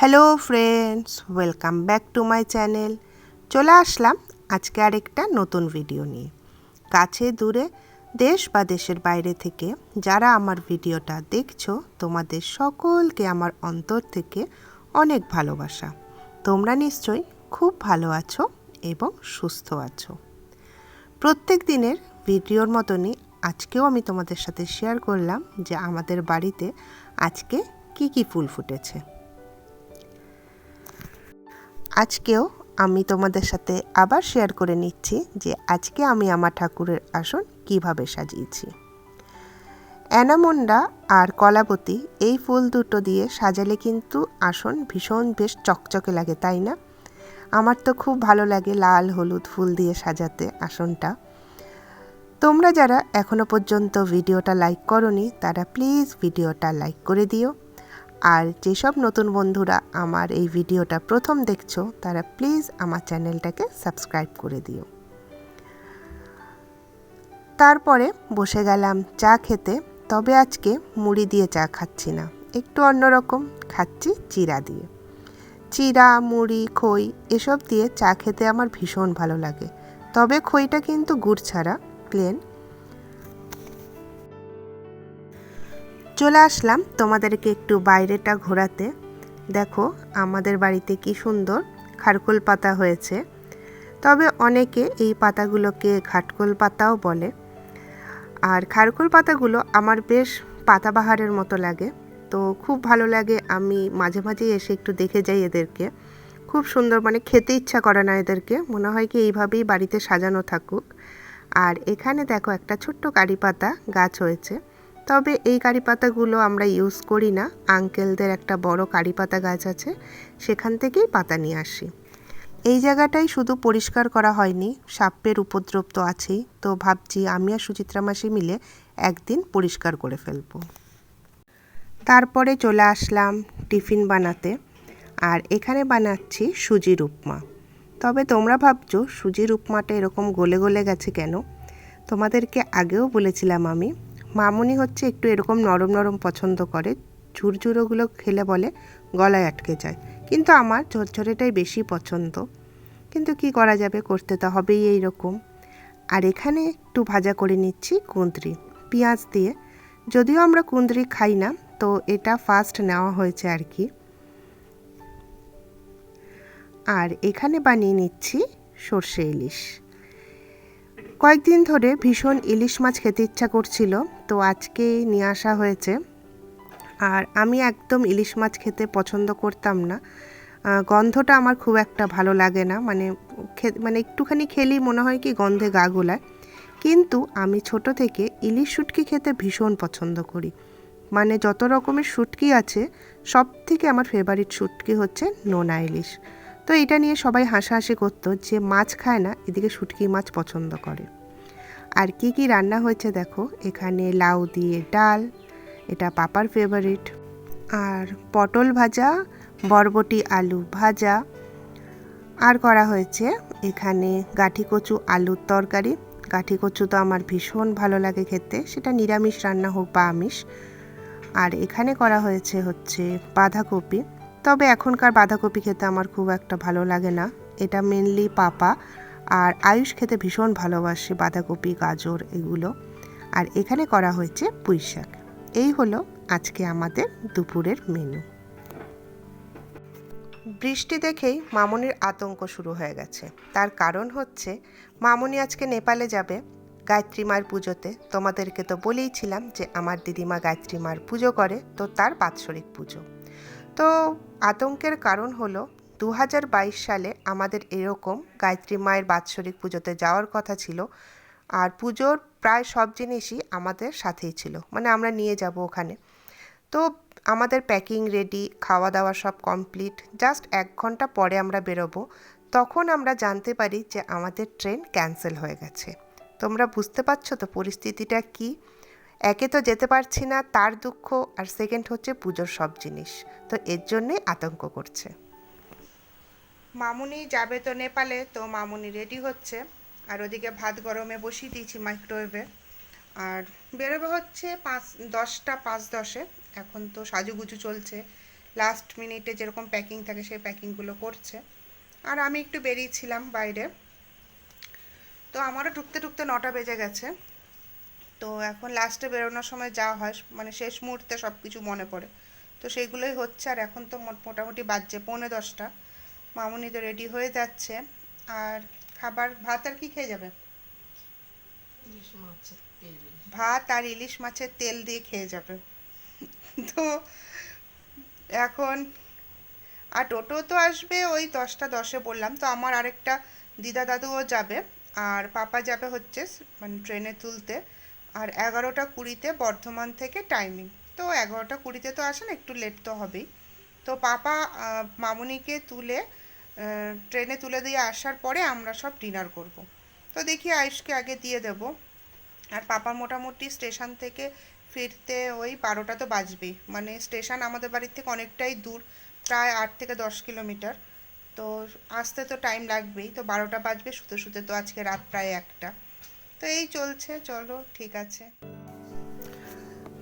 Hello friends welcome back to my channel চলে আসলাম আজকে আরেকটা নতুন ভিডিও নিয়ে। কাছে দূরে, দেশ বা দেশের বাইরে থেকে যারা আমার ভিডিওটা দেখছ, তোমাদের সকলকে আমার অন্তর থেকে অনেক ভালোবাসা। তোমরা নিশ্চয়ই খুব ভালো আছো এবং সুস্থ আছো। প্রত্যেক দিনের ভিডিওর মতনই আজকেও আমি তোমাদের সাথে শেয়ার করলাম যে আমাদের বাড়িতে আজকে কি কি ফুল ফুটেছে। আজকেও আমি তোমাদের সাথে আবার শেয়ার করে নিচ্ছি যে আজকে আমি আমার ঠাকুরের আসন কীভাবে সাজিয়েছি। অ্যানামন্ডা আর কলাবতী এই ফুল দুটো দিয়ে সাজালে কিন্তু আসন ভীষণ বেশ চকচকে লাগে, তাই না? আমার তো খুব ভালো লাগে লাল, হলুদ ফুল দিয়ে সাজাতে আসনটা। তোমরা যারা এখনও পর্যন্ত ভিডিওটা লাইক করনি, তারা প্লিজ ভিডিওটা লাইক করে দিও। আর যেসব নতুন বন্ধুরা আমার এই ভিডিওটা প্রথম দেখছ, তারা প্লিজ আমার চ্যানেলটাকে সাবস্ক্রাইব করে দিও। তারপরে বসে গেলাম চা খেতে, তবে আজকে মুড়ি দিয়ে চা খাচ্ছি না, একটু অন্যরকম খাচ্ছি চিরা দিয়ে। চিরা, মুড়ি, খই, এসব দিয়ে চা খেতে আমার ভীষণ ভালো লাগে, তবে খইটা কিন্তু গুড় ছাড়া প্লেন চলে আসলাম তোমাদেরকে একটু বাইরেটা ঘোরাতে। দেখো আমাদের বাড়িতে কি সুন্দর খারকোল পাতা হয়েছে। তবে অনেকে এই পাতাগুলোকে ঘাটকোল পাতাও বলে। আর খারকুল পাতাগুলো আমার বেশ পাতাবাহারের মতো লাগে। তো খুব ভালো লাগে, আমি মাঝে মাঝে এসে একটু দেখে যাই এদেরকে। খুব সুন্দর মানে খেতে ইচ্ছা করে না এদেরকে, মনে হয় কি এইভাবেই বাড়িতে সাজানো থাকুক। আর এখানে দেখো একটা ছোট্ট কারি পাতা গাছ হয়েছে। তবে এই কারি পাতাগুলো আমরা ইউজ করি না। আঙ্কেলদের একটা বড় কারি পাতা গাছ আছে, সেখান থেকেই পাতা নিয়ে আসি। এই জায়গাটাই শুধু পরিষ্কার করা হয়নি, সাপের উপদ্রব তো আছেই। তো ভাবছি আমি আর সুচিত্রা মাসি মিলে একদিন পরিষ্কার করে ফেলব। তারপরে চলে আসলাম টিফিন বানাতে, আর এখানে বানাচ্ছি সুজির উপমা তবে তোমরা ভাবছ সুজির উপমাটা এরকম গলে গলে গেছে কেন? তোমাদেরকে আগেও বলেছিলাম আমি মামুনি হচ্ছে একটু এরকম নরম নরম পছন্দ করে। ঝুরঝুরোগুলো খেলে বলে গলায় আটকে যায়। কিন্তু আমার ঝরঝরেটাই বেশি পছন্দ। কিন্তু কি করা যাবে? করতে তো হবেই এই রকম আর এখানে একটু ভাজা করে নিচ্ছি কুঁদরি। পেঁয়াজ দিয়ে। যদিও আমরা কুঁদরি খাই না, তো এটা ফার্স্ট নেওয়া হয়েছে আর কি। আর এখানে বানিয়ে নিচ্ছি সর্ষে ইলিশ। কয়েকদিন ধরে ভীষণ ইলিশ মাছ খেতে ইচ্ছা করছিল, তো আজকে নিয়ে আসা হয়েছে। আর আমি একদম ইলিশ মাছ খেতে পছন্দ করতাম না। গন্ধটা আমার খুব একটা ভালো লাগে না মানে মানে একটুখানি খেলেই মনে হয় কি গন্ধে গা গোলায়। কিন্তু আমি ছোট থেকে ইলিশ শুটকি খেতে ভীষণ পছন্দ করি। মানে যত রকমের শুটকি আছে সব থেকে আমার ফেভারিট শুটকি হচ্ছে নোনা ইলিশ। তো এটা নিয়ে সবাই হাসাহাসি করতো যে মাছ খায় না, এদিকে শুটকি মাছ পছন্দ করে। আর কি কি রান্না হয়েছে দেখো, এখানে লাউ দিয়ে ডাল, এটা পাপার ফেভারিট আর পটল ভাজা, বরবটি আলু ভাজা। আর করা হয়েছে এখানে গাঠি কচু আলুর তরকারি। গাঠি কচু তো আমার ভীষণ ভালো লাগে খেতে, সেটা নিরামিষ রান্না হোক বা আমিষ। আর এখানে করা হয়েছে হচ্ছে বাঁধাকপি। তবে এখনকার বাঁধাকপি খেতে আমার খুব একটা ভালো লাগে না। এটা মেনলি পাপা আর আয়ুষ খেতে ভীষণ ভালোবাসে বাঁধাকপি, গাজর এগুলো। আর এখানে করা হয়েছে পুঁই শাক। এই হলো আজকে আমাদের দুপুরের মেনু বৃষ্টি দেখেই মামনির আতঙ্ক শুরু হয়ে গেছে। তার কারণ হচ্ছে, মামনি আজকে নেপালে যাবে গায়ত্রী মার পুজোতে। তোমাদেরকে তো বলেইছিলাম যে আমার দিদিমা গায়ত্রী মার পুজো করে, তো তার বাৎসরিক পুজো। তো আতঙ্কের কারণ হলো দু হাজার বাইশ সালে আমাদের এরকম গায়ত্রী মায়ের বাৎসরিক পুজোতে যাওয়ার কথা ছিল। আর পুজোর প্রায় সব জিনিসই আমাদের সাথেই ছিল। মানে আমরা নিয়ে যাব ওখানে। তো আমাদের প্যাকিং রেডি খাওয়া দাওয়া সব কমপ্লিট জাস্ট এক ঘণ্টা পরে আমরা বেরোবো। তখন আমরা জানতে পারি যে আমাদের ট্রেন ক্যান্সেল হয়ে গেছে। তোমরা বুঝতে পারছ তো পরিস্থিতিটা কী? একে তো যেতে পারছি না, তার দুঃখ, আর সেকেন্ড হচ্ছে পুজোর সব জিনিস। তো এর জন্যই আতঙ্ক করছে। মামুনি যাবে তো নেপালে, তো মামুনি রেডি হচ্ছে। আর ওদিকে ভাত গরমে বসিয়ে দিয়েছি মাইক্রোওয়েভে আর বেরোবে হচ্ছে পাঁচ, দশটা, পাঁচ দশে। এখন তো সাজুগুজু চলছে। লাস্ট মিনিটে যেরকম প্যাকিং থাকে, সেই প্যাকিংগুলো করছে। আর আমি একটু বেরিয়েছিলাম বাইরে। তো আমারও ঢুকতে ঢুকতে নটা বেজে গেছে। তো এখন লাস্টে বেরোনোর সময় যা হয় মানে শেষ মুহূর্তে সব কিছু মনে পড়ে। তো সেইগুলোই হচ্ছে আর এখন তো মোট- মোটামুটি বাজছে পৌনে দশটা। মামুনি তো রেডি হয়ে যাচ্ছে। আর খাবার ভাত আর কি খেয়ে যাবে? ভাত আর ইলিশ মাছের তেল দিয়ে খেয়ে যাবে। তো এখন আর টোটো তো আসবে ওই দশটা দশে বললাম। তো আমার আরেকটা দিদা দাদুও যাবে। আর পাপা যাবে হচ্ছে মানে ট্রেনে তুলতে। আর এগারোটা কুড়িতে বর্ধমান থেকে টাইমিং তো এগারোটা কুড়িতে তো আসেন, একটু লেট তো হবেই। তো পাপা মামুনিকে তুলে ট্রেনে তুলে দিয়ে আসার পরে আমরা সব ডিনার করব। তো দেখি আয়ুষকে আগে দিয়ে দেবো। আর পাপা মোটামুটি স্টেশন থেকে ফিরতে ওই বারোটা তো বাজবেই। মানে স্টেশন আমাদের বাড়ির থেকে অনেকটাই দূর, প্রায় আট থেকে দশ কিলোমিটার। তো আসতে তো টাইম লাগবেই। তো বারোটা বাজবে, শুতে শুতে তো আজকে রাত প্রায় একটা। তো এই চলছে, চলো, ঠিক আছে।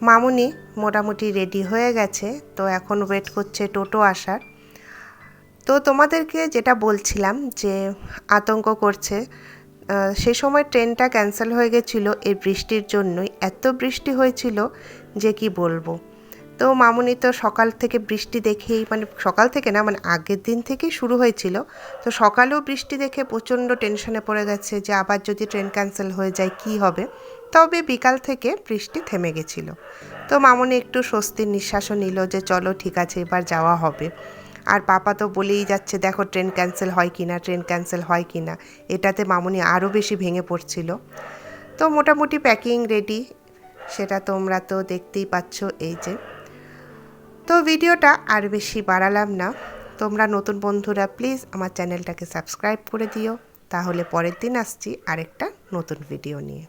মামুনি মোটামুটি রেডি হয়ে গেছে, তো এখন ওয়েট করছে টোটো আসার। তো তোমাদেরকে যেটা বলছিলাম যে আতঙ্ক করছে সে সময় ট্রেনটা ক্যান্সেল হয়ে গেছিল এই বৃষ্টির জন্যই। এত বৃষ্টি হয়েছিল যে কি বলব? তো মামুনি তো সকাল থেকে বৃষ্টি দেখেই মানে সকাল থেকে না মানে আগের দিন থেকেই শুরু হয়েছিল। তো সকালেও বৃষ্টি দেখে প্রচণ্ড টেনশনে পড়ে গেছে যে আবার যদি ট্রেন ক্যান্সেল হয়ে যায় কি হবে? তবে বিকাল থেকে বৃষ্টি থেমে গেছিল। তো মামুনি একটু স্বস্তির নিঃশ্বাসও নিল যে চলো ঠিক আছে, এবার যাওয়া হবে। আর পাপা তো বলেই যাচ্ছে, দেখো ট্রেন ক্যান্সেল হয় কি না ট্রেন ক্যান্সেল হয় কি না এটাতে মামুনি আরও বেশি ভেঙে পড়ছিল। তো মোটামুটি প্যাকিং রেডি সেটা তোমরা তো দেখতেই পাচ্ছ এই যে। তো ভিডিওটা আর বেশি বাড়ালাম না। তোমরা নতুন বন্ধুরা প্লিজ আমার চ্যানেলটাকে সাবস্ক্রাইব করে দিও। তাহলে পরের দিন আসছি আরেকটা নতুন ভিডিও নিয়ে।